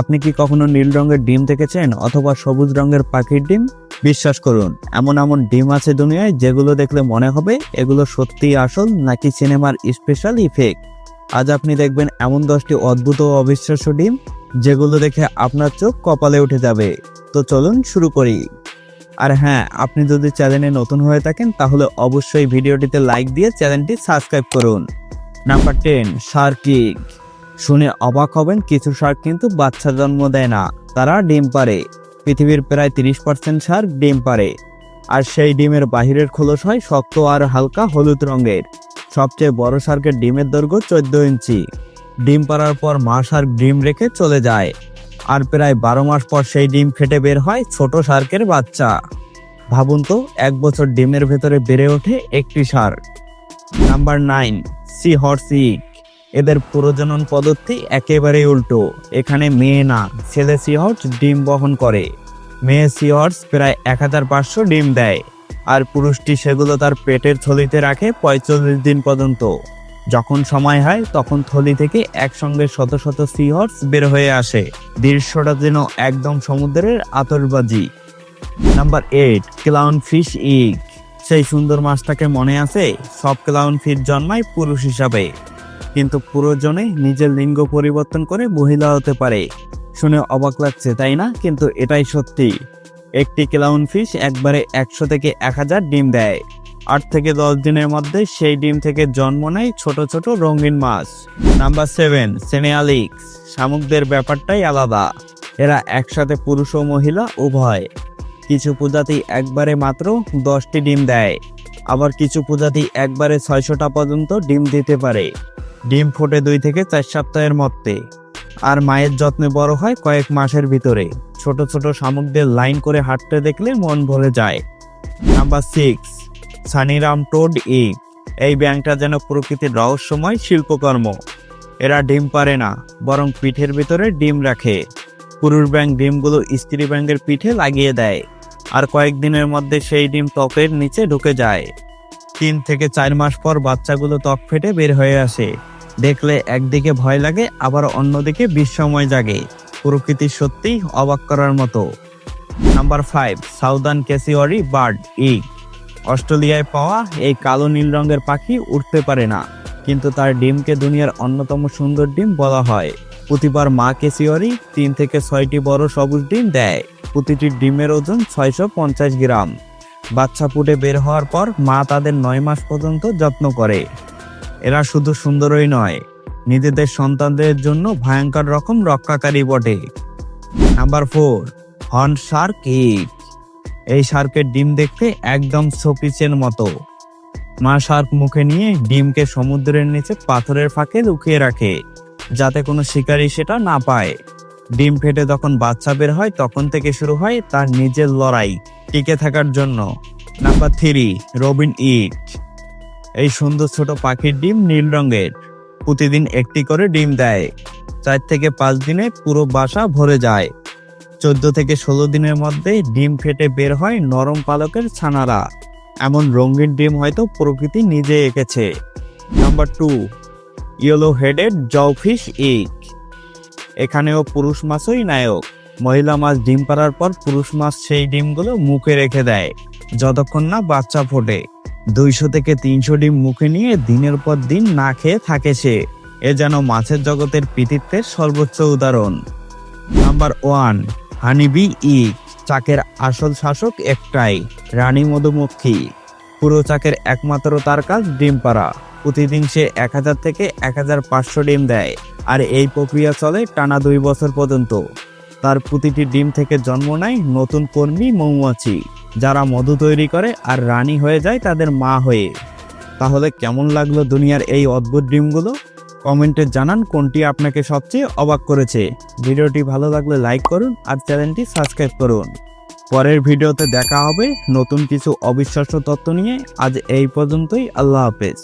আপনি কি কখনো নীল রঙের ডিম দেখেছেন অথবা সবুজ রঙের পাখির ডিম? বিশ্বাস করুন, এমন এমন ডিম আছে দুনিয়ায় যেগুলো দেখলে মনে হবে এগুলো সত্যিই আসল নাকি সিনেমার স্পেশাল ইফেক্ট আজ আপনি দেখবেন এমন দশটি অদ্ভুত ও অবিশ্বাস্য ডিম যেগুলো দেখে আপনার চোখ কপালে উঠে যাবে। তো চলুন শুরু করি। আর হ্যাঁ আপনি যদি চ্যানেলে নতুন হয়ে থাকেন তাহলে অবশ্যই ভিডিওটিতে লাইক দিয়ে চ্যানেলটি সাবস্ক্রাইব করুন। নাম্বার টেন শার্কিং শুনে অবাক হবেন কিছু শার্ক কিন্তু বাচ্চা জন্ম দেয় না। তারা ডিম পারে পৃথিবীর প্রায় তিরিশ পার্সেন্ট শার্ক ডিম পারে আর সেই ডিমের বাহিরের খোলস হয় শক্ত আর হালকা হলুদ রঙের। সবচেয়ে বড় শার্কের ডিমের দৈর্ঘ্য চোদ্দ ইঞ্চি। ডিম পাড়ার পর মা শার্ক ডিম রেখে চলে যায়। আর প্রায় বারো মাস পর সেই ডিম ফেটে বের হয় ছোট শার্কের বাচ্চা। ভাবুন তো, এক বছর ডিমের ভেতরে বেড়ে ওঠে একটি shark number nine, seahorse এদের প্রজনন পদ্ধতি একেবারে উল্টো। এখানে মেয়ে না, ছেলে সিহর্স ডিম বহন করে। মেয়ে সিহর্স প্রায় এক হাজার পাঁচশো ডিম দেয়, আর পুরুষটি সেগুলো তার পেটের থলিতে রাখে পঁয়তাল্লিশ দিন পর্যন্ত। যখন সময় হয়, তখন থলি থেকে একসঙ্গে শত শত সিহর্স বের হয়ে আসে। দৃশ্যটা যেন একদম সমুদ্রের আতরবাজি নাম্বার এইট, ক্লাউন ফিশ ইগ। সেই সুন্দর মাছটাকে মনে আছে? সব ক্লাউন ফিশ জন্মায় পুরুষ হিসাবে। কিন্তু পুরোজনে নিজের লিঙ্গ পরিবর্তন করে মহিলা হতে পারে। শুনে অবাক লাগছে, তাই না? কিন্তু এটাই সত্যি। একটি ক্লাউন ফিশ একবারে একশো থেকে এক হাজার ডিম দেয়। আট থেকে দশ দিনের মধ্যে সেই ডিম থেকে জন্ম নেয় ছোট ছোট রঙিন মাছ। নাম্বার সেভেন সেনেয়ালিক্স শামুকদের ব্যাপারটাই আলাদা। এরা একসাথে পুরুষ ও মহিলা, উভয়। কিছু প্রজাতি একবারে মাত্র দশটি ডিম দেয়। আবার কিছু প্রজাতি একবারে ছয়শটা পর্যন্ত ডিম দিতে পারে। ডিম ফোটে দুই থেকে চার সপ্তাহের মধ্যে। আর মায়ের যত্নে বড় হয় কয়েক মাসের ভিতরে। ছোট ছোট শামুকদের লাইন করে হাঁটতে দেখলে মন ভরে যায়। নাম্বার সিক্স সানিরাম টোড ই এই ব্যাংকটা যেন প্রকৃতির রহস্যময় শিল্পকর্ম। এরা ডিম পারে না, বরং পিঠের ভিতরে ডিম রাখে। পুরুষ ব্যাংক ডিমগুলো স্ত্রী ব্যাংকের পিঠে লাগিয়ে দেয়। আর কয়েকদিনের মধ্যে সেই ডিম ত্বকের নিচে ঢুকে যায়। তিন থেকে চার মাস পর বাচ্চাগুলো ত্বক ফেটে বের হয়ে আসে। দেখলে একদিকে ভয় লাগে, আবার অন্যদিকে বিস্ময় জাগে। প্রকৃতি সত্যিই অবাক করার মতো। Number five southern cassowary bird ই অস্ট্রেলিয়ায় পাওয়া এই কালো নীল রঙের পাখি উঠতে পারে না, কিন্তু তার ডিমকে দুনিয়ার অন্যতম সুন্দর ডিম বলা হয়। প্রতিবার মা কেসিওয়ারি তিন থেকে ছয়টি বড় সবুজ ডিম দেয়। প্রতিটি ডিমের ওজন ছয়শো পঞ্চাশ গ্রাম। বাচ্চা ফুটে বের হওয়ার পর মা তাদের নয় মাস পর্যন্ত যত্ন করে। এরা শুধু সুন্দরই নয়, নিজেদের সন্তানদের জন্য ভয়ঙ্কর রকম রক্ষাকারী বটে। নাম্বার ফোর হর্ন শার্ক ইট এই শার্কের ডিম দেখতে একদম শোপিসের মতো। মা শার্ক মুখে নিয়ে ডিমকে সমুদ্রের নিচে পাথরের ফাঁকে লুকিয়ে রাখে, যাতে কোনো শিকারী সেটা না পায়। ডিম ফেটে যখন বাচ্চা বের হয়, তখন থেকে শুরু হয় তার নিজের লড়াই টিকে থাকার জন্য। নাম্বার থ্রি রবিন ইট এই সুন্দর ছোট পাখির ডিম নীল রঙের। প্রতিদিন একটি করে ডিম দেয়। চার থেকে পাঁচ দিনে পুরো বাসা ভরে যায়। চোদ্দ থেকে ষোলো দিনের মধ্যে ডিম ফেটে বের হয় নরম পালকের ছানারা। এমন রঙিন ডিম হয়তো প্রকৃতি নিজে এঁকেছে। Number two yellow headed jawfish ইক এখানেও পুরুষ মাছই নায়ক। মহিলা মাছ ডিম পাড়ার পর পুরুষ মাছ সেই ডিমগুলো মুখে রেখে দেয়, যতক্ষণ না বাচ্চা ফোটে। দুইশো থেকে তিনশো ডিম মুখে নিয়ে দিনের পর দিন না খেয়ে থাকে সে। এ যেন মাছের জগতের কৃতিত্বের সর্বোচ্চ উদাহরণ। নাম্বার ওয়ান, হানিবি ই, চাকের আসল শাসক একটাই, রানী মধুমক্ষী। পুরো চাকের একমাত্র তার কাজ ডিম পাড়া প্রতিদিন সে এক হাজার থেকে এক হাজার পাঁচশো ডিম দেয়, আর এই প্রক্রিয়া চলে টানা দুই বছর পর্যন্ত। তার প্রতিটি ডিম থেকে জন্ম নেয় নতুন কর্মী মৌমাছি। যারা মধু তৈরি করে আর রানী হয়ে যায় তাদের মা হয়ে। তাহলে কেমন লাগল দুনিয়ার এই অদ্ভুত ডিমগুলো? কমেন্টে জানান কোনটি আপনাকে সবচেয়ে অবাক করেছে। ভিডিওটি ভালো লাগলে লাইক করুন আর চ্যানেলটি সাবস্ক্রাইব করুন। পরের ভিডিওতে দেখা হবে নতুন কিছু অবিশ্বাস্য তত্ত্ব নিয়ে। আজ এই পর্যন্তই, আল্লাহ হাফেজ।